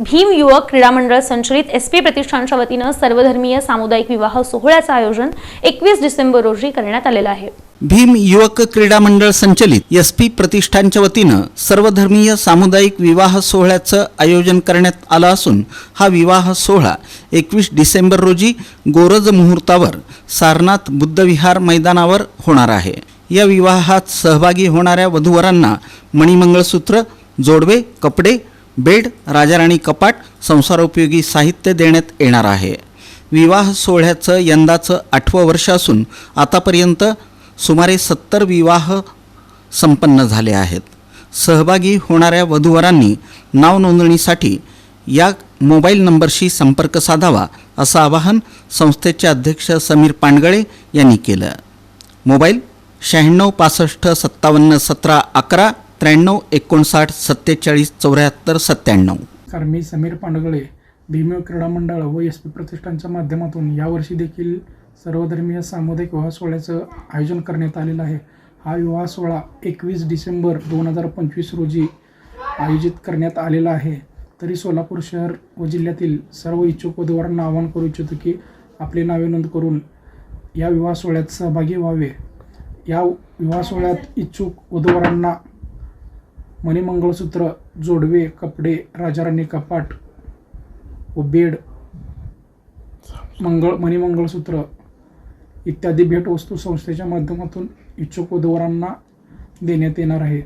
भीम युवक क्रीडा मंडळ संचलित एस पी प्रतिष्ठानच्या वतीनं सर्वधर्मीय सामुदायिक विवाह सोहळ्याचं आयोजन एकवीस डिसेंबर रोजी करण्यात आलेलं आहे. भीम युवक क्रीडा मंडळ संचलित एस पी प्रतिष्ठानच्या वतीनं सर्वधर्मीय सामुदायिक विवाह सोहळ्याचं आयोजन करण्यात आलं असून हा विवाह सोहळा एकवीस डिसेंबर रोजी गोरज मुहूर्तावर सारनाथ बुद्धविहार मैदानावर होणार आहे. या विवाहात सहभागी होणाऱ्या वधूवरांना मणिमंगळसूत्र जोडवे कपडे बेड राजाराणी कपाट संसारोपयोगी साहित्य देण्यात येणार आहे. विवाह सोहळ्याचं यंदाचं आठवं वर्ष असून आतापर्यंत सुमारे सत्तर विवाह संपन्न झाले आहेत. सहभागी होणाऱ्या वधूवरांनी नाव नोंदणीसाठी या मोबाईल नंबरशी संपर्क साधावा असं आवाहन संस्थेचे अध्यक्ष समीर पांडगळे यांनी केलं. मोबाईल शहाण्णव पासष्ट सत्तावन्न सतरा अकरा त्र्याण्णव एकोणसाठ सत्तेचाळीस चौऱ्याहत्तर सत्त्याण्णव. कारण मी समीर पांडगळे भीमेव क्रीडा मंडळ व एस पी प्रतिष्ठानच्या माध्यमातून यावर्षी देखील सर्वधर्मीय सामुदायिक विवाह सोहळ्याचं आयोजन करण्यात आलेलं आहे. हा विवाह सोहळा एकवीस डिसेंबर दोन हजार पंचवीस रोजी आयोजित करण्यात आलेला आहे. तरी सोलापूर शहर व जिल्ह्यातील सर्व इच्छुक वधूवरांना आवाहन करू इच्छितो की आपले नावे नोंद करून या विवाह सोहळ्यात सहभागी व्हावे. या विवाह सोहळ्यात इच्छुक वधूवरांना मणिमंगळसूत्र जोडवे कपडे राजाराणी कपाट व बेड मंगळ मणिमंगळसूत्र इत्यादी भेटवस्तू संस्थेच्या माध्यमातून इच्छुक उदवरांना देण्यात येणार आहे.